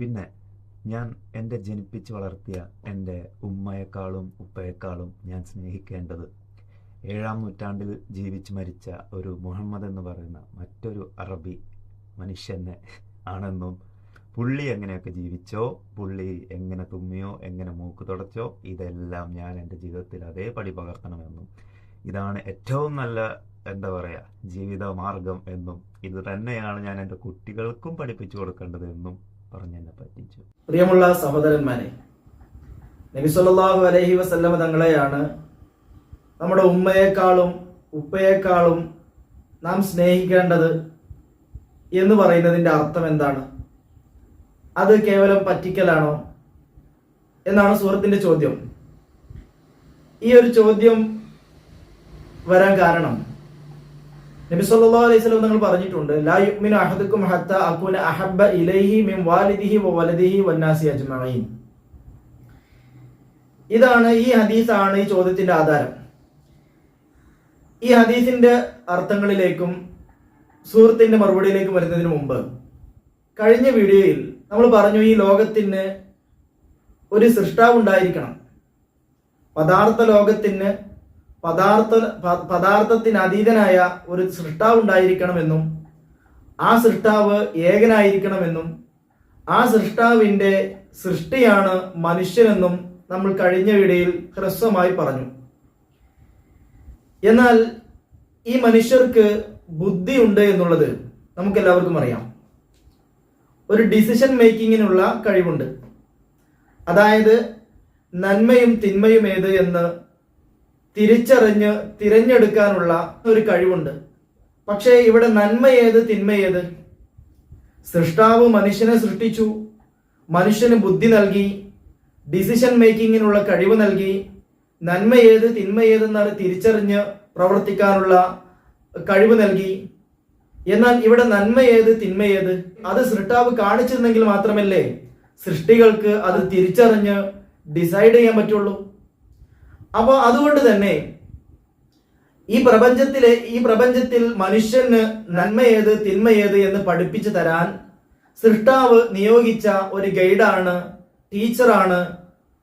പിന്നെ ഞാൻ എന്റെ ജനിപ്പിച്ച് വളർത്തിയ എന്റെ ഉമ്മയെക്കാളും ഉപ്പയെക്കാളും ഞാൻ സ്നേഹിക്കേണ്ടത് ഏഴാം നൂറ്റാണ്ടിൽ ജീവിച്ച് മരിച്ച ഒരു മുഹമ്മദ് എന്ന് പറയുന്ന മറ്റൊരു അറബി മനുഷ്യനെ ആണെന്നും പുള്ളി എങ്ങനെയൊക്കെ ജീവിച്ചോ പുള്ളി എങ്ങനെ തുമ്മിയോ എങ്ങനെ മൂക്ക് തുടച്ചോ ഇതെല്ലാം ഞാൻ എന്റെ ജീവിതത്തിൽ അതേപടി പകർത്തണമെന്നും ഇതാണ് ഏറ്റവും നല്ല എന്താ പറയുക ജീവിത മാർഗം എന്നും ഇത് തന്നെയാണ് ഞാൻ എന്റെ കുട്ടികൾക്കും പഠിപ്പിച്ചു കൊടുക്കേണ്ടത് എന്നും പറഞ്ഞ് എന്നെ പറ്റിച്ചു. പ്രിയമുള്ള സഹോദരന്മാരെ നബി അലഹി അലൈഹി വസല്ലമ തങ്ങളെയാണ് നമ്മുടെ ഉമ്മയെക്കാളും ഉപ്പയെക്കാളും നാം സ്നേഹിക്കേണ്ടത് എന്ന് പറയുന്നതിന്റെ അർത്ഥം എന്താണ്? അത് കേവലം പറ്റിക്കലാണോ? എന്നാണ് സുഹൃത്തിന്റെ ചോദ്യം. ഈ ഒരു ചോദ്യം വരാൻ കാരണം നബി സല്ലല്ലാഹു അലൈഹി വസല്ലം തങ്ങൾ പറഞ്ഞിട്ടുണ്ട് ലാ യുഅ്മിനു അഹദുക്കും ഹത്ത അകൂന അഹബ്ബ ഇലൈഹി മിൻ വാലിദിഹി വ വലദിഹി വന്നാസി അജ്മഈൻ. ഇതാണ് ഈ ഹദീസാണ് ഈ ചോദ്യത്തിന്റെ ആധാരം. ഈ ഹദീസിന്റെ അർത്ഥങ്ങളിലേക്കും സുഹൃത്തിന്റെ മറുപടിയിലേക്കും വരുന്നതിന് മുമ്പ് കഴിഞ്ഞ വീഡിയോയിൽ നമ്മൾ പറഞ്ഞു ഈ ലോകത്തിന് ഒരു സൃഷ്ടാവ് ഉണ്ടായിരിക്കണം പദാർത്ഥ ലോകത്തിന് പദാർത്ഥ പദാർത്ഥത്തിനതീതനായ ഒരു സൃഷ്ടാവ് ഉണ്ടായിരിക്കണമെന്നും ആ സൃഷ്ടാവ് ഏകനായിരിക്കണമെന്നും ആ സൃഷ്ടാവിന്റെ സൃഷ്ടിയാണ് മനുഷ്യനെന്നും നമ്മൾ കഴിഞ്ഞ വീഡിയോയിൽ ഹ്രസ്വമായി പറഞ്ഞു. എന്നാൽ ഈ മനുഷ്യർക്ക് ബുദ്ധിയുണ്ട് എന്നുള്ളത് നമുക്ക് എല്ലാവർക്കും അറിയാം. ഒരു ഡിസിഷൻ മേക്കിങ്ങിനുള്ള കഴിവുണ്ട്. അതായത് നന്മയും തിന്മയും ഏത് എന്ന് തിരിച്ചറിഞ്ഞ് തിരഞ്ഞെടുക്കാനുള്ള ഒരു കഴിവുണ്ട്. പക്ഷേ ഇവിടെ നന്മ ഏത് തിന്മ ഏത് സൃഷ്ടാവ് മനുഷ്യനെ സൃഷ്ടിച്ചു മനുഷ്യന് ബുദ്ധി നൽകി ഡിസിഷൻ മേക്കിങ്ങിനുള്ള കഴിവ് നൽകി നന്മ ഏത് തിന്മ ഏതെന്ന് തിരിച്ചറിഞ്ഞ് പ്രവർത്തിക്കാനുള്ള കഴിവ് നൽകി. എന്നാൽ ഇവിടെ നന്മ ഏത് തിന്മ ഏത് അത് സൃഷ്ടാവ് കാണിച്ചിരുന്നെങ്കിൽ മാത്രമല്ലേ സൃഷ്ടികൾക്ക് അത് തിരിച്ചറിഞ്ഞ് ഡിസൈഡ് ചെയ്യാൻ പറ്റുള്ളൂ? അപ്പോൾ അതുകൊണ്ട് തന്നെ ഈ പ്രപഞ്ചത്തിലെ ഈ പ്രപഞ്ചത്തിൽ മനുഷ്യന് നന്മ ഏത് തിന്മ ഏത് എന്ന് പഠിപ്പിച്ചു തരാൻ സൃഷ്ടാവ് നിയോഗിച്ച ഒരു ഗൈഡാണ് ടീച്ചറാണ്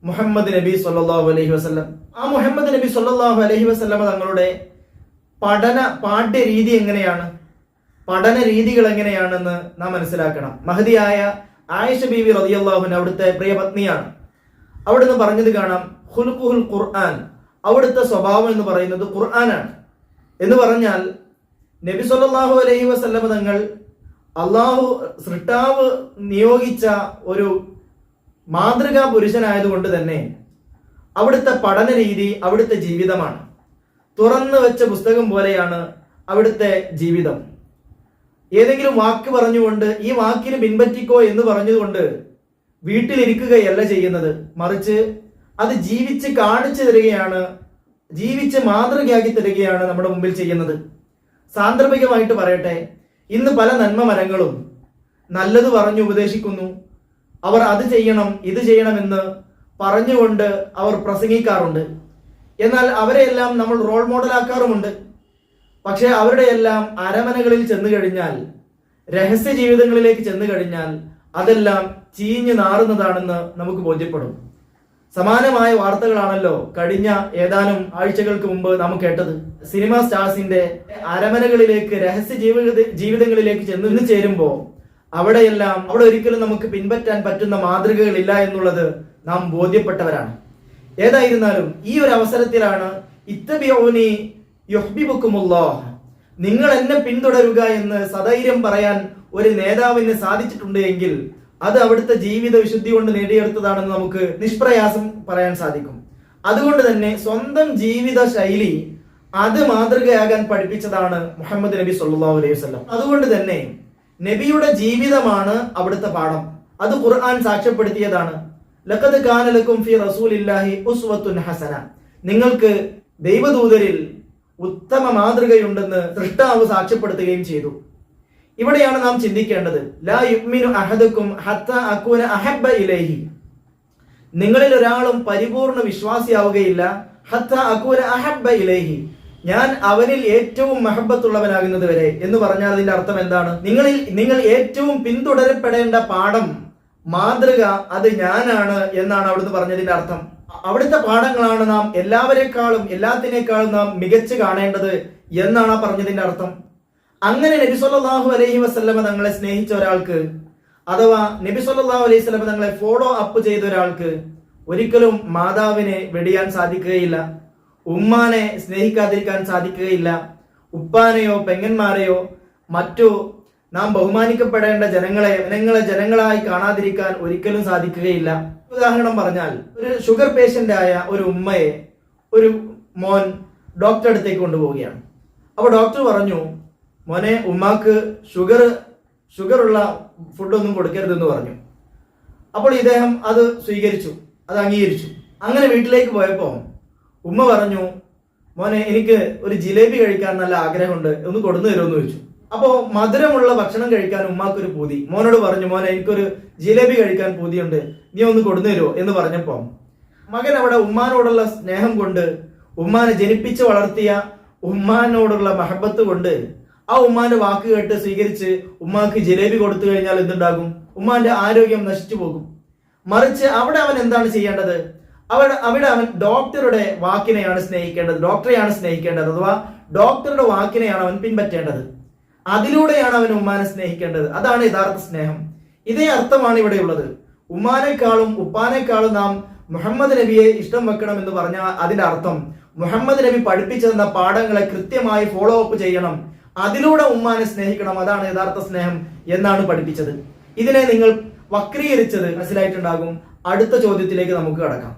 മുഹമ്മദ് നബി സല്ലല്ലാഹു അലഹി വസ്ലം ആ മുഹമ്മദ് നബി സല്ലല്ലാഹു അലഹി വസല്ലമ തങ്ങളുടെ പഠന പാഠ്യ രീതി എങ്ങനെയാണ്? പഠന രീതികൾ എങ്ങനെയാണെന്ന് നാം മനസ്സിലാക്കണം. മഹതിയായ ആയിഷ ബീവി റളിയല്ലാഹുവിന് അവിടുത്തെ പ്രിയ പത്നിയാണ്. അവിടുന്ന് പറഞ്ഞത് കാണാം ഹുൽഖുഹുൽ ഖുർആൻ. അവിടുത്തെ സ്വഭാവം എന്ന് പറയുന്നത് ഖുർആനാണ്. എന്ന് പറഞ്ഞാൽ നബി സല്ലല്ലാഹു അലൈഹി വസല്ലമ തങ്ങൾ അള്ളാഹു സൃഷ്ടാവ് നിയോഗിച്ച ഒരു മാതൃകാ പുരുഷനായതുകൊണ്ട് തന്നെ അവിടുത്തെ പഠന രീതി അവിടുത്തെ ജീവിതമാണ്. തുറന്നു വെച്ച പുസ്തകം പോലെയാണ് അവിടുത്തെ ജീവിതം. ഏതെങ്കിലും വാക്ക് പറഞ്ഞുകൊണ്ട് ഈ വാക്കിന് പിൻപറ്റിക്കോ എന്ന് പറഞ്ഞുകൊണ്ട് വീട്ടിലിരിക്കുകയല്ല ചെയ്യുന്നത്. മറിച്ച് അത് ജീവിച്ച് കാണിച്ചു തരികയാണ് ജീവിച്ച് മാതൃകയാക്കി തരികയാണ് നമ്മുടെ മുമ്പിൽ ചെയ്യുന്നത്. സാന്ദർഭികമായിട്ട് പറയട്ടെ ഇന്ന് പല നന്മ മരങ്ങളും നല്ലത് പറഞ്ഞു ഉപദേശിക്കുന്നു. അവർ അത് ചെയ്യണം ഇത് ചെയ്യണമെന്ന് പറഞ്ഞുകൊണ്ട് അവർ പ്രസംഗിക്കാറുണ്ട്. എന്നാൽ അവരെയെല്ലാം നമ്മൾ റോൾ മോഡലാക്കാറുമുണ്ട് പക്ഷേ അവരുടെ എല്ലാം അരമനകളിൽ ചെന്നു കഴിഞ്ഞാൽ രഹസ്യ ജീവിതങ്ങളിലേക്ക് ചെന്നു കഴിഞ്ഞാൽ അതെല്ലാം ചീഞ്ഞു നാറുന്നതാണെന്ന് നമുക്ക് ബോധ്യപ്പെടും. സമാനമായ വാർത്തകളാണല്ലോ കഴിഞ്ഞ ഏതാനും ആഴ്ചകൾക്ക് മുമ്പ് നാം കേട്ടത്. സിനിമ സ്റ്റാർസിന്റെ അരമനകളിലേക്ക് രഹസ്യ ജീവിത ജീവിതങ്ങളിലേക്ക് ചെന്നു ചേരുമ്പോൾ അവിടെയെല്ലാം അവിടെ ഒരിക്കലും നമുക്ക് പിൻപറ്റാൻ പറ്റുന്ന മാതൃകകളില്ല എന്നുള്ളത് നാം ബോധ്യപ്പെട്ടവരാണ്. ഏതായിരുന്നാലും ഈ ഒരു അവസരത്തിലാണ് ഇത്തബിയോനി യുഹ്ബിബുക്കുമുല്ലാഹ് നിങ്ങൾ എന്നെ പിന്തുടരുക എന്ന് സധൈര്യം പറയാൻ ഒരു നേതാവിന് സാധിച്ചിട്ടുണ്ട് എങ്കിൽ അത് അവിടുത്തെ ജീവിത വിശുദ്ധി കൊണ്ട് നേടിയെടുത്തതാണെന്ന് നമുക്ക് നിഷ്പ്രയാസം പറയാൻ സാധിക്കും. അതുകൊണ്ട് തന്നെ സ്വന്തം ജീവിത ശൈലി അത് മാതൃകയാകാൻ പഠിപ്പിച്ചതാണ് മുഹമ്മദ് നബി സല്ലാ അലൈഹി വസല്ലം. അതുകൊണ്ട് തന്നെ നബിയുടെ ജീവിതമാണ് അവിടുത്തെ പാഠം. അത് ഖുർആൻ സാക്ഷ്യപ്പെടുത്തിയതാണ്. ലഖദ് ഖാനലക്കും ഫി റസൂലില്ലാഹി ഉസ്വത്തുൻ ഹസന. നിങ്ങൾക്ക് ദൈവദൂതരിൽ ഉത്തമ മാതൃകയുണ്ടെന്ന് സൃഷ്ടാവ് സാക്ഷ്യപ്പെടുത്തുകയും ചെയ്തു. ഇവിടെയാണ് നാം ചിന്തിക്കേണ്ടത്. ലാ യുഗ്മിനു അഹദക്കും ഹത്ത അക്കൂന അഹബ്ബ ഇലൈഹി. നിങ്ങളിൽ ഒരാളും പരിപൂർണ വിശ്വാസിയാവുകയില്ല. ഹത്ത അക്കൂന അഹബ്ബ ഇലൈഹി. ഞാൻ അവനിൽ ഏറ്റവും മഹബത്തുള്ളവനാകുന്നത് വരെ എന്ന് പറഞ്ഞാൽ അതിന്റെ അർത്ഥം എന്താണ്? നിങ്ങളിൽ നിങ്ങൾ ഏറ്റവും പിന്തുടരപ്പെടേണ്ട പാഠം മാതൃക അത് ഞാനാണ് എന്നാണ് അവിടുന്ന് പറഞ്ഞതിന്റെ അർത്ഥം. അവിടുത്തെ പാഠങ്ങളാണ് നാം എല്ലാവരെക്കാളും എല്ലാത്തിനേക്കാളും നാം മികച്ചു കാണേണ്ടത് എന്നാണ് ആ പറഞ്ഞതിന്റെ അർത്ഥം. അങ്ങനെ നബി സല്ലല്ലാഹു അലൈഹി വസല്ലമ തങ്ങളെ സ്നേഹിച്ച ഒരാൾക്ക് അഥവാ നബി സല്ലല്ലാഹു അലൈഹി വസല്ലമ തങ്ങളെ ഫോളോ അപ്പ് ചെയ്ത ഒരാൾക്ക് ഒരിക്കലും മാതാവിനെ വെടിയാൻ സാധിക്കുകയില്ല ഉമ്മാനെ സ്നേഹിക്കാതിരിക്കാൻ സാധിക്കുകയില്ല. ഉപ്പാനെയോ പെങ്ങന്മാരെയോ മറ്റു നാം ബഹുമാനിക്കപ്പെടേണ്ട ജനങ്ങളെ ജനങ്ങളെ ജനങ്ങളായി കാണാതിരിക്കാൻ ഒരിക്കലും സാധിക്കുകയില്ല. ഉദാഹരണം പറഞ്ഞാൽ ഒരു ഷുഗർ പേഷ്യന്റ് ആയ ഒരു ഉമ്മയെ ഒരു മോൻ ഡോക്ടറെ അടുത്തേക്ക് കൊണ്ടുപോവുകയാണ്. അപ്പോൾ ഡോക്ടർ പറഞ്ഞു മോനെ ഉമ്മാക്ക് ഷുഗർ ഉള്ള ഫുഡൊന്നും കൊടുക്കരുതെന്ന് പറഞ്ഞു. അപ്പോൾ ഇദ്ദേഹം അത് സ്വീകരിച്ചു അത് അംഗീകരിച്ചു. അങ്ങനെ വീട്ടിലേക്ക് പോയപ്പോൾ ഉമ്മ പറഞ്ഞു മോനെ എനിക്ക് ഒരു ജിലേബി കഴിക്കാൻ നല്ല ആഗ്രഹമുണ്ട് ഒന്ന് കൊടുന്നു തരുമെന്ന് ചോദിച്ചു. അപ്പോൾ മധുരമുള്ള ഭക്ഷണം കഴിക്കാൻ ഉമ്മാക്കൊരു പൂതി. മോനോട് പറഞ്ഞു മോനെ എനിക്കൊരു ജിലേബി കഴിക്കാൻ പൂതിയുണ്ട്. നീ ഒന്ന് കൊടുന്നു തരുമോ എന്ന് പറഞ്ഞപ്പോ മകൻ അവിടെ ഉമ്മാനോടുള്ള സ്നേഹം കൊണ്ട് ഉമ്മാനെ ജനിപ്പിച്ച് വളർത്തിയ ഉമ്മാനോടുള്ള മഹബത്ത് കൊണ്ട് ആ ഉമ്മാന്റെ വാക്ക് കേട്ട് സ്വീകരിച്ച് ഉമ്മാക്ക് ജിലേബി കൊടുത്തു കഴിഞ്ഞാൽ എന്തുണ്ടാകും? ഉമ്മാന്റെ ആരോഗ്യം നശിച്ചു പോകും. മറിച്ച് അവിടെ അവൻ എന്താണ് ചെയ്യേണ്ടത്? അവിടെ അവിടെ അവൻ ഡോക്ടറുടെ വാക്കിനെയാണ് സ്നേഹിക്കേണ്ടത് ഡോക്ടറെയാണ് സ്നേഹിക്കേണ്ടത് അഥവാ ഡോക്ടറുടെ വാക്കിനെയാണ് അവൻ പിൻപറ്റേണ്ടത്. അതിലൂടെയാണ് അവൻ ഉമ്മാനെ സ്നേഹിക്കേണ്ടത്. അതാണ് യഥാർത്ഥ സ്നേഹം. ഇതേ അർത്ഥമാണ് ഇവിടെയുള്ളത് ഉമ്മാനേക്കാളും ഉപ്പാനേക്കാളും നാം മുഹമ്മദ് നബിയെ ഇഷ്ടം വെക്കണം എന്ന് പറഞ്ഞ അതിന്റെ അർത്ഥം. മുഹമ്മദ് നബി പഠിപ്പിച്ചു തന്ന പാഠങ്ങളെ കൃത്യമായി ഫോളോ അപ്പ് ചെയ്യണം. അതിലൂടെ ഉമ്മാനെ സ്നേഹിക്കണം. അതാണ് യഥാർത്ഥ സ്നേഹം എന്നാണ് പഠിപ്പിച്ചത്. ഇതിനെ നിങ്ങൾ വക്രീകരിച്ചത് മനസ്സിലായിട്ടുണ്ടാകും. അടുത്ത ചോദ്യത്തിലേക്ക് നമുക്ക് കടക്കാം.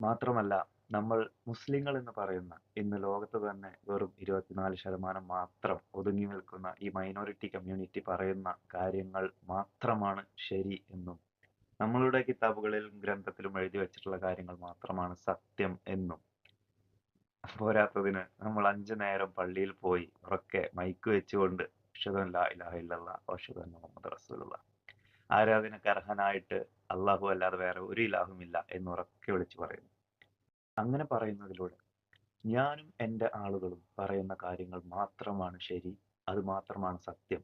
മാത്രമല്ല നമ്മൾ മുസ്ലിങ്ങൾ എന്ന് പറയുന്ന ഇന്ന് ലോകത്ത് തന്നെ വെറും ഇരുപത്തിനാല് ശതമാനം മാത്രം ഒതുങ്ങി നിൽക്കുന്ന ഈ മൈനോറിറ്റി കമ്മ്യൂണിറ്റി പറയുന്ന കാര്യങ്ങൾ മാത്രമാണ് ശരി എന്നും നമ്മളുടെ കിതാബുകളിലും ഗ്രന്ഥത്തിലും എഴുതി വെച്ചിട്ടുള്ള കാര്യങ്ങൾ മാത്രമാണ് സത്യം എന്നും. പോരാത്തതിന് നമ്മൾ അഞ്ചു നേരം പള്ളിയിൽ പോയി ഉറക്കെ മൈക്ക് വെച്ചുകൊണ്ട് അന്ന മുഹമ്മദ് റസൂലുള്ള അള്ളാഹു അല്ലാതെ വേറെ ഒരു ഇലാഹുമില്ല എന്ന് ഉറക്കെ വിളിച്ചു പറയുന്നു. അങ്ങനെ പറയുന്നതിലൂടെ ഞാനും എന്റെ ആളുകളും പറയുന്ന കാര്യങ്ങൾ മാത്രമാണ് ശരി അത് മാത്രമാണ് സത്യം.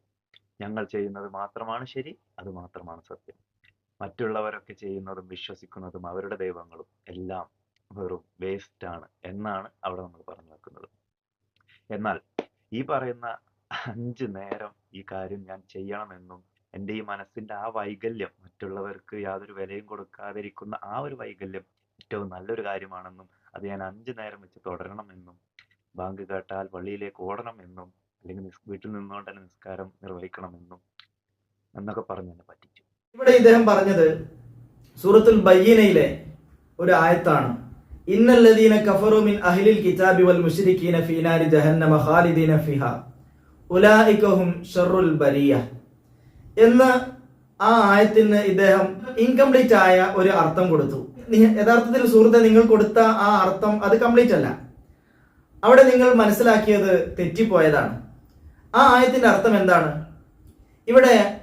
ഞങ്ങൾ ചെയ്യുന്നത് മാത്രമാണ് ശരി അത് മാത്രമാണ് സത്യം. മറ്റുള്ളവരൊക്കെ ചെയ്യുന്നതും വിശ്വസിക്കുന്നതും അവരുടെ ദൈവങ്ങളും എല്ലാം വെറും വേസ്റ്റ് ആണ് എന്നാണ് അവിടെ നമ്മൾ പറഞ്ഞു വെക്കുന്നത്. എന്നാൽ ഈ പറയുന്ന അഞ്ച് നേരം ഈ കാര്യം ഞാൻ ചെയ്യണമെന്നും എന്റെ ഈ മനസ്സിന്റെ ആ വൈകല്യം മറ്റുള്ളവർക്ക് യാതൊരു വിലയും കൊടുക്കാതിരിക്കുന്ന ആ ഒരു വൈകല്യം ഏറ്റവും നല്ലൊരു കാര്യമാണെന്നും അത് ഞാൻ അഞ്ചു നേരം വെച്ച് തുടരണമെന്നും ബാങ്ക് കേട്ടാൽ പള്ളിയിലേക്ക് ഓടണമെന്നും അല്ലെങ്കിൽ നിസ് വീട്ടിൽ നിന്നുകൊണ്ട് തന്നെ നിസ്കാരം നിർവഹിക്കണമെന്നും എന്നൊക്കെ പറഞ്ഞു എന്നെ പറ്റിച്ചു. ഇവിടെ ഇദ്ദേഹം പറഞ്ഞത് സൂറത്തുൽ ബയ്യനയിലെ ഒരു ആയത്താണ്. ഇന്നല്ലദീന കഫറു മിൻ അഹ്ലിൽ കിതാബി വൽ മുശ്രിക്കീന ഫീ നാരി ജഹന്നമ ഖാലിദീന ഫിഹ. ഉലായികഹും ഷർറുൽ ബരിയ എന്ന് ആ ആയത്തിന് ഇദ്ദേഹം ഇൻകംപ്ലീറ്റ് ആയ ഒരു അർത്ഥം കൊടുത്തു. യഥാർത്ഥത്തിൽ സുഹൃത്തെ നിങ്ങൾ കൊടുത്ത ആ അർത്ഥം അത് കംപ്ലീറ്റ് അല്ല. അവിടെ നിങ്ങൾ മനസ്സിലാക്കിയത് തെറ്റിപ്പോയതാണ്. ആ ആയത്തിന്റെ അർത്ഥം എന്താണ്? ഇവിടെ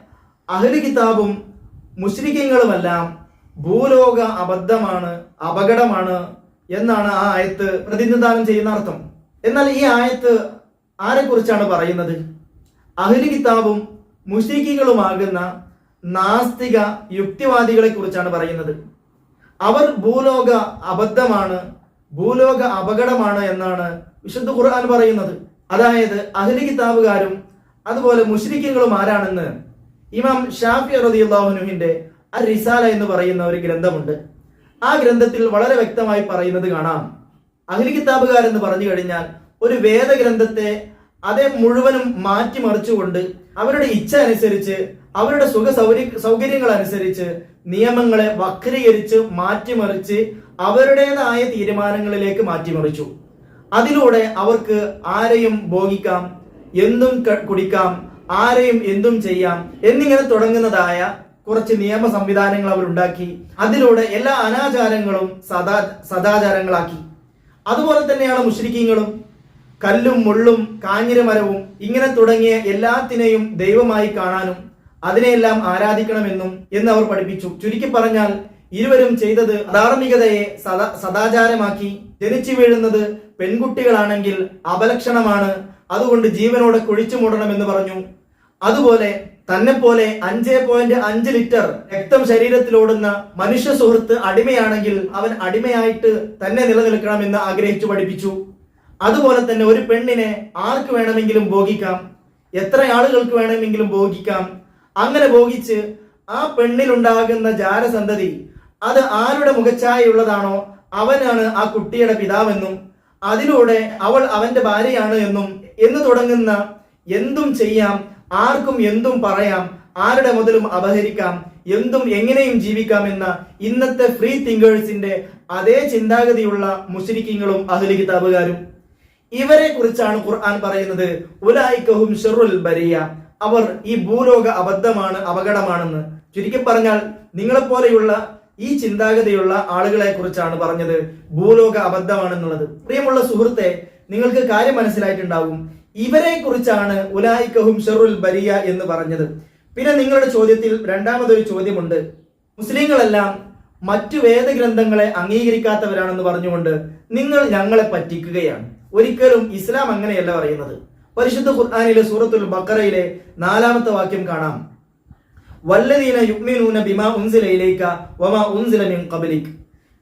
അഹ്ലു കിതാബും മുസ്ലിക്കങ്ങളുമെല്ലാം ഭൂലോക അബദ്ധമാണ് അപകടമാണ് എന്നാണ് ആ ആയത്ത് പ്രതിനിധാനം ചെയ്യുന്ന അർത്ഥം. എന്നാൽ ഈ ആയത്ത് ആരെക്കുറിച്ചാണ് പറയുന്നത്? അഹ്ലു കിതാബും മുസ്ലിക്കുകളുമാകുന്ന നാസ്തിക യുക്തിവാദികളെ കുറിച്ചാണ് പറയുന്നത്. അവർ ഭൂലോക അബദ്ധമാണ് ഭൂലോക അപകടമാണ് എന്നാണ് വിശുദ്ധ ഖുർആൻ പറയുന്നത്. അതായത് അഹ്ലി കിതാബുകാരും അതുപോലെ മുഷ്രിഖുകളും ആരാണെന്ന് ഇമാം ഷാഫി റളിയല്ലാഹുനുഹിന്റെ അ റിസാല എന്ന് പറയുന്ന ഒരു ഗ്രന്ഥമുണ്ട്. ആ ഗ്രന്ഥത്തിൽ വളരെ വ്യക്തമായി പറയുന്നത് കാണാം. അഹ്ലി കിതാബുകാരെന്ന് പറഞ്ഞു കഴിഞ്ഞാൽ ഒരു വേദഗ്രന്ഥത്തെ അതേ മുഴുവനും മാറ്റിമറിച്ചുകൊണ്ട് അവരുടെ ഇച്ഛ അനുസരിച്ച് അവരുടെ സുഖ സൗകര്യ സൗകര്യങ്ങൾ അനുസരിച്ച് നിയമങ്ങളെ വക്രീകരിച്ച് മാറ്റിമറിച്ച് അവരുടേതായ തീരുമാനങ്ങളിലേക്ക് മാറ്റിമറിച്ചു. അതിലൂടെ അവർക്ക് ആരെയും ഭോഗിക്കാം എന്തും കുടിക്കാം ആരെയും എന്തും ചെയ്യാം എന്നിങ്ങനെ തുടങ്ങുന്നതായ കുറച്ച് നിയമ സംവിധാനങ്ങൾ അവരുണ്ടാക്കി. അതിലൂടെ എല്ലാ അനാചാരങ്ങളും സദാ സദാചാരങ്ങളാക്കി. അതുപോലെ തന്നെയാണ് മുഷ്രിക്കീങ്ങളും കല്ലും മുള്ളും കാഞ്ഞിരമരവും ഇങ്ങനെ തുടങ്ങിയ എല്ലാത്തിനെയും ദൈവമായി കാണാനും അതിനെയെല്ലാം ആരാധിക്കണമെന്നും എന്ന് അവർ പഠിപ്പിച്ചു. ചുരുക്കി പറഞ്ഞാൽ ഇരുവരും ചെയ്തത് ധാർമ്മികതയെ സദാ സദാചാരമാക്കി ജനിച്ചു വീഴുന്നത് പെൺകുട്ടികളാണെങ്കിൽ അപലക്ഷണമാണ്. അതുകൊണ്ട് ജീവനോട് കുഴിച്ചു മൂടണമെന്ന് പറഞ്ഞു. അതുപോലെ തന്നെ പോലെ അഞ്ച് പോയിന്റ് അഞ്ച് ലിറ്റർ രക്തം ശരീരത്തിലോടുന്ന മനുഷ്യ സുഹൃത്ത് അടിമയാണെങ്കിൽ അവൻ അടിമയായിട്ട് തന്നെ നിലനിൽക്കണമെന്ന് ആഗ്രഹിച്ചു പഠിപ്പിച്ചു. അതുപോലെ തന്നെ ഒരു പെണ്ണിനെ ആർക്ക് വേണമെങ്കിലും ഭോഗിക്കാം? എത്ര ആളുകൾക്ക് വേണമെങ്കിലും ഭോഗിക്കാം? അങ്ങനെ ഭോഗിച്ച് ആ പെണ്ണിലുണ്ടാകുന്ന ജാരസന്തതി അത് ആരുടെ മുഖച്ഛായുള്ളതാണോ അവനാണ് ആ കുട്ടിയുടെ പിതാവെന്നും അതിലൂടെ അവൾ അവന്റെ ഭാര്യയാണ് എന്നും എന്ന് തുടങ്ങുന്ന എന്തും ചെയ്യാം ആർക്കും എന്തും പറയാം ആരുടെ മുതലും അപഹരിക്കാം എന്തും എങ്ങനെയും ജീവിക്കാം എന്ന ഇന്നത്തെ ഫ്രീ തിങ്കേഴ്സിന്റെ അതേ ചിന്താഗതിയുള്ള മുസ്ലിക്കിങ്ങളും അഹ്ലി കിതാബുകാരും. ഇവരെ കുറിച്ചാണ് ഖുർആൻ പറയുന്നത് ഉലായിക്കഹും ഷെറുൽ ബരിയ. അവർ ഈ ഭൂലോക അബദ്ധമാണ് അപകടമാണെന്ന് ചുരുക്കി പറഞ്ഞാൽ നിങ്ങളെപ്പോലെയുള്ള ഈ ചിന്താഗതിയുള്ള ആളുകളെ കുറിച്ചാണ് പറഞ്ഞത് ഭൂലോക അബദ്ധമാണെന്നുള്ളത്. പ്രിയമുള്ള സുഹൃത്തെ നിങ്ങൾക്ക് കാര്യം മനസ്സിലായിട്ടുണ്ടാവും. ഇവരെ കുറിച്ചാണ് ഉലായിക്കഹും ഷെറുൽ ബരിയ എന്ന് പറഞ്ഞത്. പിന്നെ നിങ്ങളുടെ ചോദ്യത്തിൽ രണ്ടാമതൊരു ചോദ്യമുണ്ട്. മുസ്ലിങ്ങളെല്ലാം മറ്റു വേദഗ്രന്ഥങ്ങളെ അംഗീകരിക്കാത്തവരാണെന്ന് പറഞ്ഞുകൊണ്ട് നിങ്ങൾ ഞങ്ങളെ പറ്റിക്കുകയാണ്. ഒരിക്കലും ഇസ്ലാം അങ്ങനെയല്ല പറയുന്നത്. പരിശുദ്ധ ഖുർആാനിലെ സൂറത്തുൽ ബക്കറയിലെ നാലാമത്തെ വാക്യം കാണാം. വല്ലദീന യുഗ്മിനൂന ബിമാ ഉൻസില വമാ ഉൻസില മിൻ ഖബലിക്.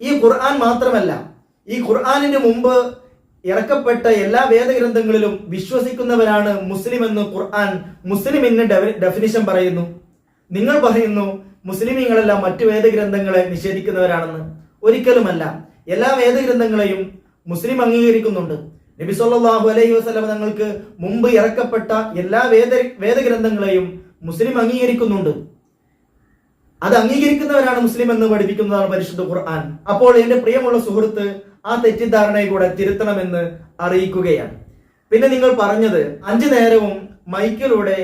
ഈ ഖുർആൻ മാത്രമല്ല ഈ ഖുർആനിന് മുമ്പ് ഇറക്കപ്പെട്ട എല്ലാ വേദഗ്രന്ഥങ്ങളിലും വിശ്വസിക്കുന്നവരാണ് മുസ്ലിം എന്ന് ഖുർആൻ മുസ്ലിം എന്ന് ഡെഫിനിഷൻ പറയുന്നു. നിങ്ങൾ പറയുന്നു മുസ്ലിമീങ്ങളെല്ലാം മറ്റു വേദഗ്രന്ഥങ്ങളെ നിഷേധിക്കുന്നവരാണെന്ന്. ഒരിക്കലുമല്ല എല്ലാ വേദഗ്രന്ഥങ്ങളെയും മുസ്ലിം അംഗീകരിക്കുന്നുണ്ട്. നബി സല്ലല്ലാഹു അലൈഹി വസല്ലം തങ്ങൾക്ക് മുമ്പ് ഇറക്കപ്പെട്ട എല്ലാ വേദ വേദഗ്രന്ഥങ്ങളെയും മുസ്ലിം അംഗീകരിക്കുന്നുണ്ട്. അത് അംഗീകരിക്കുന്നവരാണ് മുസ്ലിം എന്ന് പഠിപ്പിക്കുന്നതാണ് പരിശുദ്ധ ഖുർആൻ. അപ്പോൾ എന്റെ പ്രിയമുള്ള സുഹൃത്ത് ആ തെറ്റിദ്ധാരണയെ കൂടെ തിരുത്തണമെന്ന് അറിയിക്കുകയാണ്. പിന്നെ നിങ്ങൾ പറഞ്ഞത് അഞ്ചു നേരവും മൈക്കിലൂടെ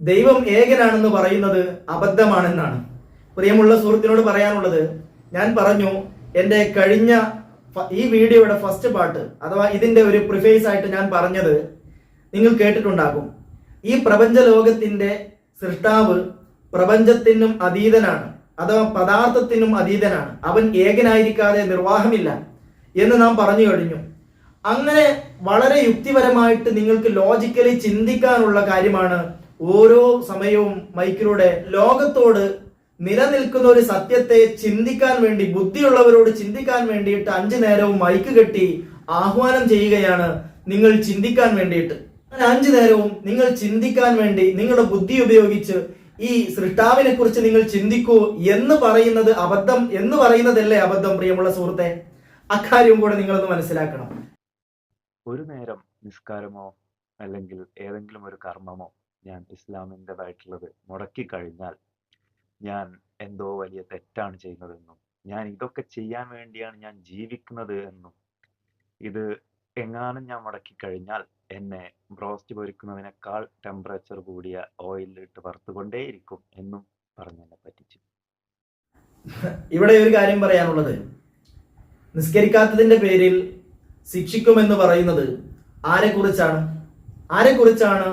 ദൈവം ഏകനാണെന്ന് പറയുന്നത് അബദ്ധമാണെന്നാണ്. പ്രിയമുള്ള സുഹൃത്തിനോട് പറയാനുള്ളത് ഞാൻ പറഞ്ഞു എന്റെ കഴിഞ്ഞ ഈ വീഡിയോയുടെ ഫസ്റ്റ് പാർട്ട് അഥവാ ഇതിന്റെ ഒരു പ്രിഫേസ് ആയിട്ട് ഞാൻ പറഞ്ഞത് നിങ്ങൾ കേട്ടിട്ടുണ്ടാകും. ഈ പ്രപഞ്ച ലോകത്തിന്റെ സൃഷ്ടാവ് പ്രപഞ്ചത്തിനും അതീതനാണ്. അഥവാ പദാർത്ഥത്തിനും അതീതനാണ്. അവൻ ഏകനായിരിക്കാതെ നിർവാഹമില്ല എന്ന് നാം പറഞ്ഞു കഴിഞ്ഞു. അങ്ങനെ വളരെ യുക്തിപരമായിട്ട് നിങ്ങൾക്ക് ലോജിക്കലി ചിന്തിക്കാനുള്ള കാര്യമാണ് ഓരോ സമയവും മൈക്കിലൂടെ ലോകത്തോട് നിലനിൽക്കുന്ന ഒരു സത്യത്തെ ചിന്തിക്കാൻ വേണ്ടി ബുദ്ധിയുള്ളവരോട് ചിന്തിക്കാൻ വേണ്ടിയിട്ട് അഞ്ചു നേരവും മൈക്ക് കെട്ടി ആഹ്വാനം ചെയ്യുകയാണ് നിങ്ങൾ ചിന്തിക്കാൻ വേണ്ടിയിട്ട്. അഞ്ചു നേരവും നിങ്ങൾ ചിന്തിക്കാൻ വേണ്ടി നിങ്ങളുടെ ബുദ്ധി ഉപയോഗിച്ച് ഈ സൃഷ്ടാവിനെ കുറിച്ച് നിങ്ങൾ ചിന്തിക്കൂ എന്ന് പറയുന്നത് അബദ്ധം എന്ന് പറയുന്നതല്ലേ അബദ്ധം പ്രിയമുള്ള സുഹൃത്തെ? അക്കാര്യം കൂടെ നിങ്ങളൊന്ന് മനസ്സിലാക്കണം. ഒരു നേരം നിസ്കാരമോ അല്ലെങ്കിൽ ഏതെങ്കിലും ഒരു കർമ്മമോ ഞാൻ ഇസ്ലാമിന്റെതായിട്ടുള്ളത് മുടക്കി കഴിഞ്ഞാൽ ഞാൻ എന്തോ വലിയ തെറ്റാണ് ചെയ്യുന്നതെന്നും ഞാൻ ഇതൊക്കെ ചെയ്യാൻ വേണ്ടിയാണ് ഞാൻ ജീവിക്കുന്നത് എന്നും ഇത് എങ്ങാനും ഞാൻ മടക്കി കഴിഞ്ഞാൽ എന്നെ ബ്രോസ്റ്റ് പൊരിക്കുന്നതിനേക്കാൾ ടെമ്പറേച്ചർ കൂടിയ ഓയിലിട്ട് വറുത്തുകൊണ്ടേയിരിക്കും എന്നും പറഞ്ഞ് എന്നെ പറ്റിച്ചു. ഇവിടെ ഒരു കാര്യം പറയാനുള്ളത്. നിസ്കരിക്കാത്തതിന്റെ പേരിൽ ശിക്ഷിക്കുമെന്ന് പറയുന്നത് ആരെക്കുറിച്ചാണ്? ആരെക്കുറിച്ചാണ്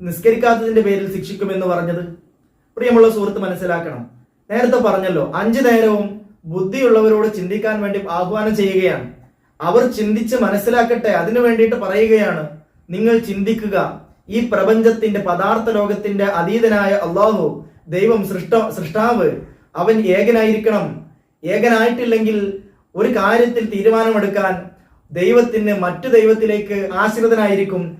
നിസ്കരിക്കാത്തതിന്റെ പേരിൽ ശിക്ഷിക്കുമെന്ന് പറഞ്ഞത്? പ്രിയമുള്ള സുഹൃത്ത് മനസ്സിലാക്കണം. നേരത്തെ പറഞ്ഞല്ലോ അഞ്ചു നേരവും ബുദ്ധിയുള്ളവരോട് ചിന്തിക്കാൻ വേണ്ടി ആഹ്വാനം ചെയ്യുകയാണ്. അവർ ചിന്തിച്ച് മനസ്സിലാക്കട്ടെ അതിനു വേണ്ടിയിട്ട് പറയുകയാണ് നിങ്ങൾ ചിന്തിക്കുക ഈ പ്രപഞ്ചത്തിന്റെ പദാർത്ഥ ലോകത്തിന്റെ അതീതനായ അള്ളാഹു ദൈവം സൃഷ്ട സൃഷ്ടാവ് അവൻ ഏകനായിരിക്കണം. ഏകനായിട്ടില്ലെങ്കിൽ ഒരു കാര്യത്തിൽ തീരുമാനമെടുക്കാൻ ദൈവത്തിന് മറ്റു ദൈവത്തിലേക്ക് ആശ്രിതനായിരിക്കും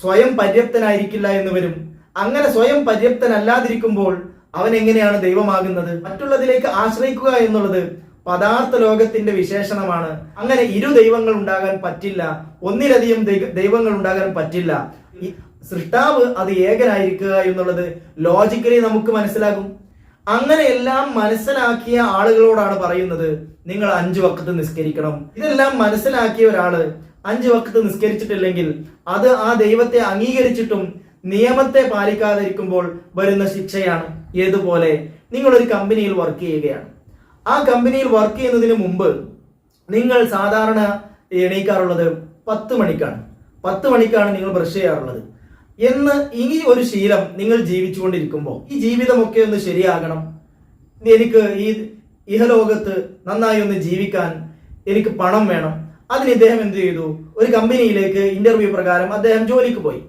സ്വയം പര്യാപ്തനായിരിക്കില്ല എന്ന് വരും. അങ്ങനെ സ്വയം പര്യാപ്തനല്ലാതിരിക്കുമ്പോൾ അവൻ എങ്ങനെയാണ് ദൈവമാകുന്നത്? മറ്റുള്ളതിലേക്ക് ആശ്രയിക്കുക എന്നുള്ളത് പദാർത്ഥ ലോകത്തിന്റെ വിശേഷണമാണ്. അങ്ങനെ ഇരു ദൈവങ്ങൾ ഉണ്ടാകാൻ പറ്റില്ല. ഒന്നിലധികം ദൈവങ്ങൾ ഉണ്ടാകാൻ പറ്റില്ല. സൃഷ്ടാവ് അത് ഏകനായിരിക്കുക എന്നുള്ളത് ലോജിക്കലി നമുക്ക് മനസ്സിലാകും. അങ്ങനെയെല്ലാം മനസ്സിലാക്കിയ ആളുകളോടാണ് പറയുന്നത് നിങ്ങൾ അഞ്ചു വക്കത്ത് നിസ്കരിക്കണം. ഇതെല്ലാം മനസ്സിലാക്കിയ ഒരാൾ അഞ്ചു വക്കത്ത് നിസ്കരിച്ചിട്ടില്ലെങ്കിൽ അത് ആ ദൈവത്തെ അംഗീകരിച്ചിട്ടും നിയമത്തെ പാലിക്കാതിരിക്കുമ്പോൾ വരുന്ന ശിക്ഷയാണ് ഏതുപോലെ നിങ്ങൾ ഒരു കമ്പനിയിൽ വർക്ക് ചെയ്യുകയാണ്. ആ കമ്പനിയിൽ വർക്ക് ചെയ്യുന്നതിന് മുമ്പ് നിങ്ങൾ സാധാരണ എണീക്കാറുള്ളത് പത്ത് മണിക്കാണ്. പത്ത് മണിക്കാണ് നിങ്ങൾ ബ്രഷ് ചെയ്യാറുള്ളത്. എന്ന് ഇനി ഒരു ശീലം നിങ്ങൾ ജീവിച്ചുകൊണ്ടിരിക്കുമ്പോൾ ഈ ജീവിതമൊക്കെ ഒന്ന് ശരിയാകണം. എനിക്ക് ഈ ഇഹലോകത്ത് നന്നായി ഒന്ന് ജീവിക്കാൻ എനിക്ക് പണം വേണം. അതിന് ഇദ്ദേഹം എന്ത് ചെയ്തു? ഒരു കമ്പനിയിലേക്ക് ഇന്റർവ്യൂ പ്രകാരം അദ്ദേഹം ജോലിക്ക് പോയി.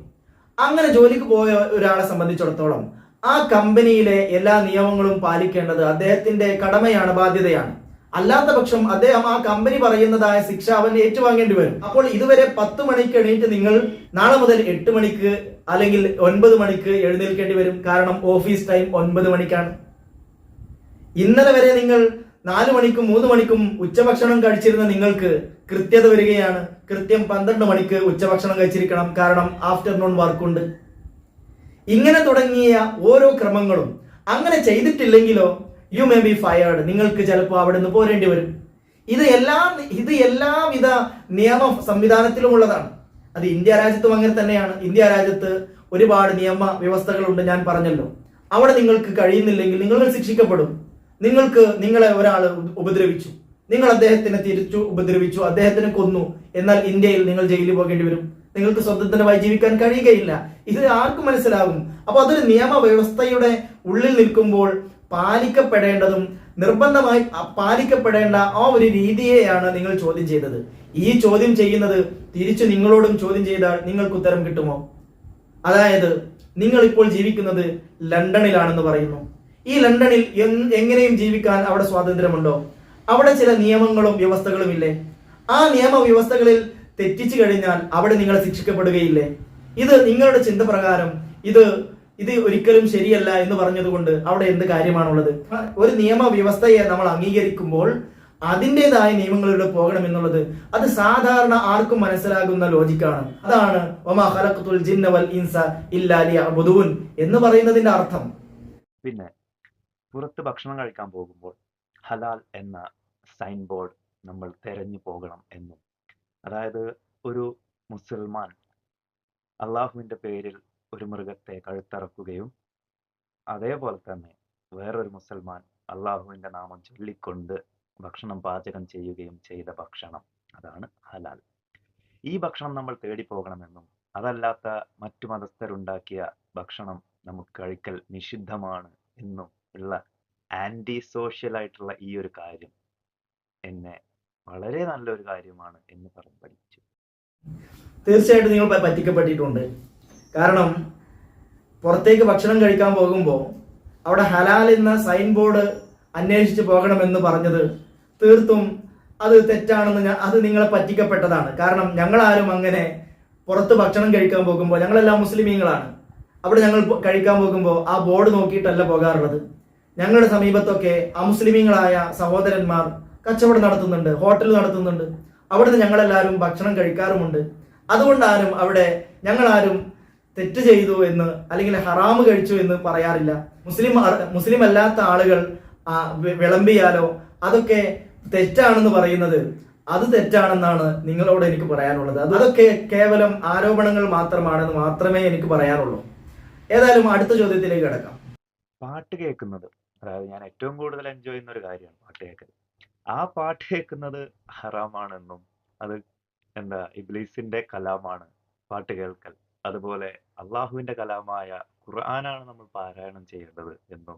അങ്ങനെ ജോലിക്ക് പോയ ഒരാളെ സംബന്ധിച്ചിടത്തോളം ആ കമ്പനിയിലെ എല്ലാ നിയമങ്ങളും പാലിക്കേണ്ടത് അദ്ദേഹത്തിന്റെ കടമയാണ് ബാധ്യതയാണ്. അല്ലാത്ത പക്ഷം അദ്ദേഹം ആ കമ്പനി പറയുന്നതായ ശിക്ഷ അവൻ ഏറ്റുവാങ്ങേണ്ടി വരും. അപ്പോൾ ഇതുവരെ പത്ത് മണിക്ക് എണീറ്റ് നിങ്ങൾ നാളെ മുതൽ എട്ട് മണിക്ക് അല്ലെങ്കിൽ ഒൻപത് മണിക്ക് എഴുന്നേൽക്കേണ്ടി വരും. കാരണം ഓഫീസ് ടൈം ഒൻപത് മണിക്കാണ്. ഇന്നലെ വരെ നിങ്ങൾ നാല് മണിക്കും മൂന്ന് മണിക്കും ഉച്ചഭക്ഷണം കഴിച്ചിരുന്ന നിങ്ങൾക്ക് കൃത്യത വരികയാണ്. കൃത്യം പന്ത്രണ്ട് മണിക്ക് ഉച്ചഭക്ഷണം കഴിച്ചിരിക്കണം. കാരണം ആഫ്റ്റർനൂൺ വർക്കുണ്ട്. ഇങ്ങനെ തുടങ്ങിയ ഓരോ ക്രമങ്ങളും അങ്ങനെ ചെയ്തിട്ടില്ലെങ്കിലോ യു മേ ബി ഫയർഡ് നിങ്ങൾക്ക് ചിലപ്പോൾ അവിടെ നിന്ന് പോരേണ്ടി വരും. ഇത് എല്ലാ ഇത് എല്ലാവിധ നിയമ സംവിധാനത്തിലും ഉള്ളതാണ് അത് ഇന്ത്യ രാജ്യത്തും അങ്ങനെ തന്നെയാണ്. ഇന്ത്യ രാജ്യത്ത് ഒരുപാട് നിയമ വ്യവസ്ഥകളുണ്ട് ഞാൻ പറഞ്ഞല്ലോ. അവിടെ നിങ്ങൾക്ക് കഴിയുന്നില്ലെങ്കിൽ നിങ്ങൾ ശിക്ഷിക്കപ്പെടും. നിങ്ങൾക്ക് നിങ്ങളെ ഒരാൾ ഉപദ്രവിച്ചു. നിങ്ങൾ അദ്ദേഹത്തിനെ തിരിച്ചു ഉപദ്രവിച്ചു അദ്ദേഹത്തിനെ കൊന്നു. എന്നാൽ ഇന്ത്യയിൽ നിങ്ങൾ ജയിലിൽ പോകേണ്ടി വരും. നിങ്ങൾക്ക് സ്വതന്ത്രമായി ജീവിക്കാൻ കഴിയുകയില്ല. ഇത് ആർക്കും മനസ്സിലാകും. അപ്പൊ അതൊരു നിയമവ്യവസ്ഥയുടെ ഉള്ളിൽ നിൽക്കുമ്പോൾ പാലിക്കപ്പെടേണ്ടതും നിർബന്ധമായി പാലിക്കപ്പെടേണ്ട ആ ഒരു രീതിയെയാണ് നിങ്ങൾ ചോദ്യം ചെയ്തത്. ഈ ചോദ്യം ചെയ്യുന്നത് തിരിച്ചു നിങ്ങളോടും ചോദ്യം ചെയ്താൽ നിങ്ങൾക്ക് ഉത്തരം കിട്ടുമോ? അതായത് നിങ്ങൾ ഇപ്പോൾ ജീവിക്കുന്നത് ലണ്ടനിലാണെന്ന് പറയുന്നു. ഈ ലണ്ടനിൽ എങ്ങനെയും ജീവിക്കാൻ അവിടെ സ്വാതന്ത്ര്യമുണ്ടോ? അവിടെ ചില നിയമങ്ങളും വ്യവസ്ഥകളും ഇല്ലേ? ആ നിയമവ്യവസ്ഥകളിൽ തെറ്റിച്ചു കഴിഞ്ഞാൽ അവിടെ നിങ്ങൾ ശിക്ഷിക്കപ്പെടുകയില്ലേ? ഇത് നിങ്ങളുടെ ചിന്ത പ്രകാരം ഇത് ഇത് ഒരിക്കലും ശരിയല്ല എന്ന് പറഞ്ഞതുകൊണ്ട് അവിടെ എന്ത് കാര്യമാണുള്ളത്? ഒരു നിയമവ്യവസ്ഥയെ നമ്മൾ അംഗീകരിക്കുമ്പോൾ അതിന്റെതായ നിയമങ്ങളിലൂടെ പോകണം എന്നുള്ളത് അത് സാധാരണ ആർക്കും മനസ്സിലാകുന്ന ലോജിക്കാണ്. അതാണ് ഇൻസ എന്ന് പറയുന്നതിന്റെ അർത്ഥം. പിന്നെ പുറത്ത് ഭക്ഷണം കഴിക്കാൻ പോകുമ്പോൾ ഹലാൽ എന്ന സൈൻ ബോർഡ് നമ്മൾ തെരഞ്ഞു പോകണം എന്നും. അതായത് ഒരു മുസൽമാൻ അള്ളാഹുവിന്റെ പേരിൽ ഒരു മൃഗത്തെ കഴുത്തറക്കുകയും അതേപോലെ തന്നെ വേറൊരു മുസൽമാൻ അള്ളാഹുവിന്റെ നാമം ചൊല്ലിക്കൊണ്ട് ഭക്ഷണം പാചകം ചെയ്യുകയും ചെയ്ത ഭക്ഷണം അതാണ് ഹലാൽ. ഈ ഭക്ഷണം നമ്മൾ തേടി പോകണമെന്നും അതല്ലാത്ത മറ്റു മതസ്ഥരുണ്ടാക്കിയ ഭക്ഷണം നമുക്ക് കഴിക്കൽ നിഷിദ്ധമാണ് എന്നും ഉള്ള ആന്റി സോഷ്യൽ ആയിട്ടുള്ള ഈ ഒരു കാര്യം എന്നെ വളരെ നല്ലൊരു കാര്യമാണ് എന്ന് പറഞ്ഞ് പഠിച്ചു. തീർച്ചയായിട്ടും നിങ്ങൾ പറ്റിക്കപ്പെട്ടിട്ടുണ്ട്. കാരണം പുറത്തേക്ക് ഭക്ഷണം കഴിക്കാൻ പോകുമ്പോൾ അവിടെ ഹലാൽ എന്ന സൈൻ ബോർഡ് അന്വേഷിച്ച് പോകണമെന്ന് പറഞ്ഞത് തീർത്തും അത് തെറ്റാണെന്ന് ഞാൻ അത് നിങ്ങളെ പറ്റിക്കപ്പെട്ടതാണ്. കാരണം ഞങ്ങളാരും അങ്ങനെ പുറത്ത് ഭക്ഷണം കഴിക്കാൻ പോകുമ്പോൾ ഞങ്ങളെല്ലാം മുസ്ലിമീങ്ങളാണ്. അവിടെ ഞങ്ങൾ കഴിക്കാൻ പോകുമ്പോൾ ആ ബോർഡ് നോക്കിയിട്ടല്ല പോകാറുള്ളത്. ഞങ്ങളുടെ സമീപത്തൊക്കെ അമുസ്ലിമീങ്ങളായ സഹോദരന്മാർ കച്ചവടം നടത്തുന്നുണ്ട് ഹോട്ടൽ നടത്തുന്നുണ്ട്. അവിടുന്ന് ഞങ്ങളെല്ലാവരും ഭക്ഷണം കഴിക്കാറുമുണ്ട്. അതുകൊണ്ടാരും അവിടെ ഞങ്ങളാരും തെറ്റ് ചെയ്തു എന്ന് അല്ലെങ്കിൽ ഹറാമ് കഴിച്ചു എന്ന് പറയാറില്ല. മുസ്ലിം മുസ്ലിം അല്ലാത്ത ആളുകൾ വിളമ്പിയാലോ അതൊക്കെ തെറ്റാണെന്ന് പറയുന്നത്. അത് തെറ്റാണെന്നാണ് നിങ്ങളോട് എനിക്ക് പറയാനുള്ളത്. അത് അതൊക്കെ കേവലം ആരോപണങ്ങൾ മാത്രമാണെന്ന് മാത്രമേ എനിക്ക് പറയാനുള്ളൂ. ഏതായാലും അടുത്ത ചോദ്യത്തിലേക്ക് കിടക്കാം. പാട്ട് കേൾക്കുന്നത്. അതായത് ഞാൻ ഏറ്റവും കൂടുതൽ എൻജോയ് ചെയ്യുന്ന ഒരു കാര്യമാണ് പാട്ട് കേൾക്കൽ. ആ പാട്ട് കേൾക്കുന്നത് ഹറാമാണെന്നും അത് എന്താ ഇബ്ലീസിന്റെ കലാമാണ് പാട്ട് കേൾക്കൽ. അതുപോലെ അള്ളാഹുവിന്റെ കലാമായ ഖുർആനാണ് നമ്മൾ പാരായണം ചെയ്യേണ്ടത് എന്നും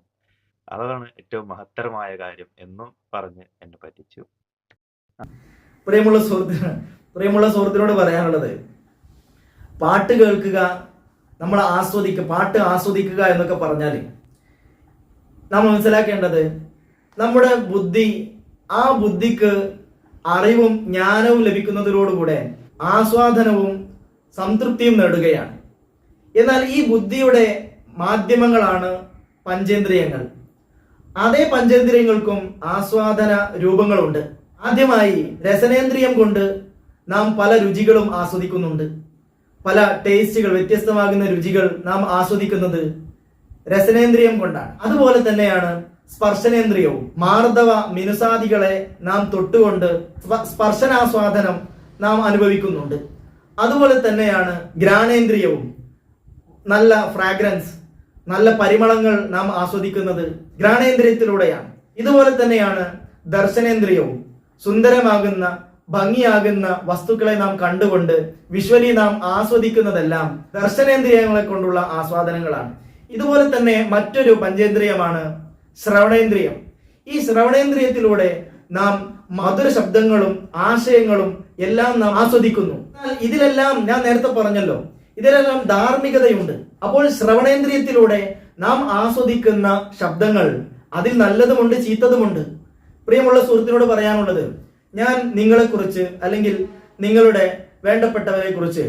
അതാണ് ഏറ്റവും മഹത്തരമായ കാര്യം എന്നും പറഞ്ഞ് എന്നെ പറ്റിച്ചു. പ്രിയമുള്ള സുഹൃത്തിന് പ്രിയമുള്ള സുഹൃത്തിനോട് പറയാനുള്ളത് പാട്ട് കേൾക്കുക നമ്മൾ ആസ്വദിക്കുക പാട്ട് ആസ്വദിക്കുക എന്നൊക്കെ പറഞ്ഞാൽ നാം മനസ്സിലാക്കേണ്ടത് നമ്മുടെ ബുദ്ധി ആ ബുദ്ധിക്ക് അറിവും ജ്ഞാനവും ലഭിക്കുന്നതിനോടുകൂടെ ആസ്വാദനവും സംതൃപ്തിയും നേടുകയാണ്. എന്നാൽ ഈ ബുദ്ധിയുടെ മാധ്യമങ്ങളാണ് പഞ്ചേന്ദ്രിയങ്ങൾ. അതേ പഞ്ചേന്ദ്രിയങ്ങൾക്കും ആസ്വാദന രൂപങ്ങളുണ്ട്. ആദ്യമായി രസനേന്ദ്രിയം കൊണ്ട് നാം പല രുചികളും ആസ്വദിക്കുന്നുണ്ട്. പല ടേസ്റ്റുകൾ വ്യത്യസ്തമാകുന്ന രുചികൾ നാം ആസ്വദിക്കുന്നത് രസനേന്ദ്രിയം കൊണ്ടാണ്. അതുപോലെ തന്നെയാണ് സ്പർശനേന്ദ്രിയവും. മാർദ്ദവ മിനുസാദികളെ നാം തൊട്ടുകൊണ്ട് സ്പ- സ്പർശനാസ്വാദനം നാം അനുഭവിക്കുന്നുണ്ട്. അതുപോലെ തന്നെയാണ് ഗ്രാണേന്ദ്രിയവും. നല്ല ഫ്രാഗ്രൻസ് നല്ല പരിമളങ്ങൾ നാം ആസ്വദിക്കുന്നത് ഘ്രാണേന്ദ്രിയത്തിലൂടെയാണ് ഇതുപോലെ തന്നെയാണ് ദർശനേന്ദ്രിയവും. സുന്ദരമാകുന്ന ഭംഗിയാകുന്ന വസ്തുക്കളെ നാം കണ്ടുകൊണ്ട് വിഷ്വലി നാം ആസ്വദിക്കുന്നതെല്ലാം ദർശനേന്ദ്രിയങ്ങളെ കൊണ്ടുള്ള ആസ്വാദനങ്ങളാണ്. ഇതുപോലെ തന്നെ മറ്റൊരു പഞ്ചേന്ദ്രിയമാണ് ശ്രവണേന്ദ്രിയം. ഈ ശ്രവണേന്ദ്രിയത്തിലൂടെ നാം മധുര ശബ്ദങ്ങളും ആശയങ്ങളും എല്ലാം നാം ആസ്വദിക്കുന്നു. ഇതിലെല്ലാം ഞാൻ നേരത്തെ പറഞ്ഞല്ലോ ഇതിലെല്ലാം ധാർമ്മികതയുണ്ട്. അപ്പോൾ ശ്രവണേന്ദ്രിയത്തിലൂടെ നാം ആസ്വദിക്കുന്ന ശബ്ദങ്ങൾ അതിൽ നല്ലതുമുണ്ട് ചീത്തതുമുണ്ട്. പ്രിയമുള്ള സുഹൃത്തിനോട് പറയാനുള്ളത് ഞാൻ നിങ്ങളെക്കുറിച്ച് അല്ലെങ്കിൽ നിങ്ങളുടെ വേണ്ടപ്പെട്ടവരെ കുറിച്ച്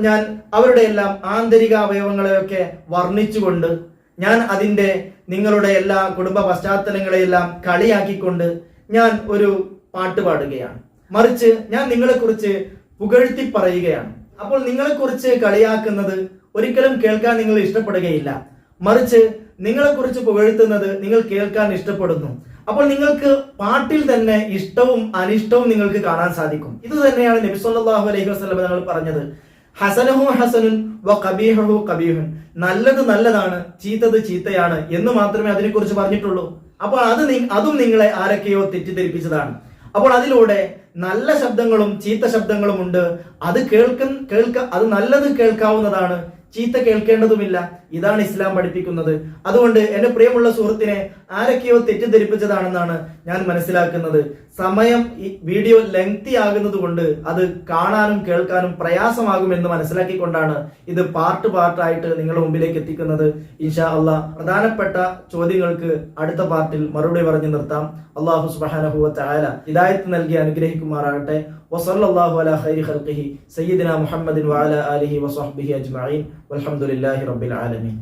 ഞാൻ അവരുടെ എല്ലാം ആന്തരിക അവയവങ്ങളെയൊക്കെ വർണിച്ചുകൊണ്ട് ഞാൻ അതിന്റെ നിങ്ങളുടെ എല്ലാ കുടുംബ പശ്ചാത്തലങ്ങളെയെല്ലാം കളിയാക്കിക്കൊണ്ട് ഞാൻ ഒരു പാട്ട് പാടുകയാണ്. മറിച്ച് ഞാൻ നിങ്ങളെക്കുറിച്ച് പുകഴ്ത്തി പറയുകയാണ് അപ്പോൾ നിങ്ങളെക്കുറിച്ച് കളിയാക്കുന്നത് ഒരിക്കലും കേൾക്കാൻ നിങ്ങൾ ഇഷ്ടപ്പെടുകയില്ല. മറിച്ച് നിങ്ങളെക്കുറിച്ച് പുകഴ്ത്തുന്നത് നിങ്ങൾ കേൾക്കാൻ ഇഷ്ടപ്പെടുന്നു. അപ്പോൾ നിങ്ങൾക്ക് പാട്ടിൽ തന്നെ ഇഷ്ടവും അനിഷ്ടവും നിങ്ങൾക്ക് കാണാൻ സാധിക്കും. ഇത് തന്നെയാണ് നബി സല്ലല്ലാഹു അലൈഹി വസല്ലം തങ്ങൾ പറഞ്ഞത്. ഹസനഹു ഹസനുൻ വ കബീഹു കബീഹുൻ. നല്ലത് നല്ലതാണ് ചീത്തത് ചീത്തയാണ് എന്ന് മാത്രമേ അതിനെക്കുറിച്ച് പറഞ്ഞിട്ടുള്ളൂ. അപ്പോൾ അത് അതും നിങ്ങളെ ആരൊക്കെയോ തെറ്റിദ്ധരിപ്പിച്ചതാണ്. അപ്പോൾ അതിലൂടെ നല്ല ശബ്ദങ്ങളും ചീത്ത ശബ്ദങ്ങളും ഉണ്ട്. അത് കേൾക്ക കേൾക്ക അത് നല്ലത് കേൾക്കാവുന്നതാണ്. ചീത്ത കേൾക്കേണ്ടതുമില്ല. ഇതാണ് ഇസ്ലാം പഠിപ്പിക്കുന്നത്. അതുകൊണ്ട് എന്റെ പ്രിയമുള്ള സുഹൃത്തിനെ ആരൊക്കെയോ തെറ്റിദ്ധരിപ്പിച്ചതാണെന്നാണ് ഞാൻ മനസ്സിലാക്കുന്നത് സമയം ഈ വീഡിയോ ലെങ്തി ആകുന്നത് കൊണ്ട് അത് കാണാനും കേൾക്കാനും പ്രയാസമാകുമെന്ന് മനസ്സിലാക്കിക്കൊണ്ടാണ് ഇത് പാർട്ട് പാർട്ടായിട്ട് നിങ്ങളുടെ മുമ്പിലേക്ക് എത്തിക്കുന്നത്. ഇൻഷാ അല്ല പ്രധാനപ്പെട്ട ചോദ്യങ്ങൾക്ക് അടുത്ത പാർട്ടിൽ മറുപടി പറഞ്ഞു നിർത്താം. അള്ളാഹു സുബ്ഹാനഹു വ തആല ഹിദായത്ത് നൽകി അനുഗ്രഹിക്കുമാറാകട്ടെ. വസല്ലല്ലാഹു അലാ ഖൈരി ഖൽഖിഹി സയ്യിദിന മുഹമ്മദിൻ വഅലാ ആലിഹി അജ്മഈൻ. വൽഹംദുലില്ലാഹി റബ്ബിൽ ആലമീൻ.